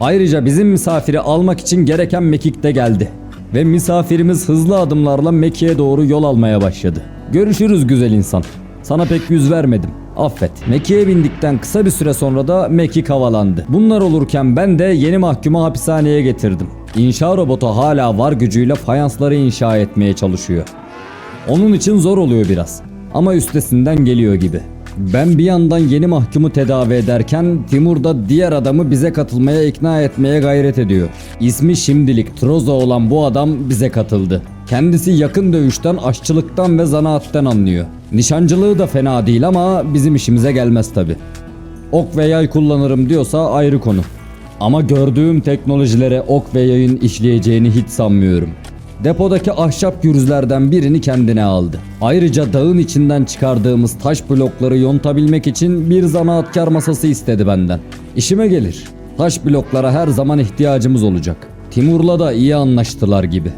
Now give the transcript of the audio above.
Ayrıca bizim misafiri almak için gereken mekik de geldi. Ve misafirimiz hızlı adımlarla Mekke'ye doğru yol almaya başladı. Görüşürüz güzel insan. Sana pek yüz vermedim. Affet. Mekke'ye bindikten kısa bir süre sonra da Mekik havalandı. Bunlar olurken ben de yeni mahkumu hapishaneye getirdim. İnşa robotu hala var gücüyle fayansları inşa etmeye çalışıyor. Onun için zor oluyor biraz. Ama üstesinden geliyor gibi. Ben bir yandan yeni mahkumu tedavi ederken Timur da diğer adamı bize katılmaya ikna etmeye gayret ediyor. İsmi şimdilik Troza olan bu adam bize katıldı. Kendisi yakın dövüşten, aşçılıktan ve zanaatten anlıyor. Nişancılığı da fena değil ama bizim işimize gelmez tabi. Ok ve yay kullanırım diyorsa ayrı konu. Ama gördüğüm teknolojilere ok ve yayın işleyeceğini hiç sanmıyorum. Depodaki ahşap gürüzlerden birini kendine aldı. Ayrıca dağın içinden çıkardığımız taş blokları yontabilmek için bir zanaatkar masası istedi benden. İşime gelir. Taş bloklara her zaman ihtiyacımız olacak. Timur'la da iyi anlaştılar gibi.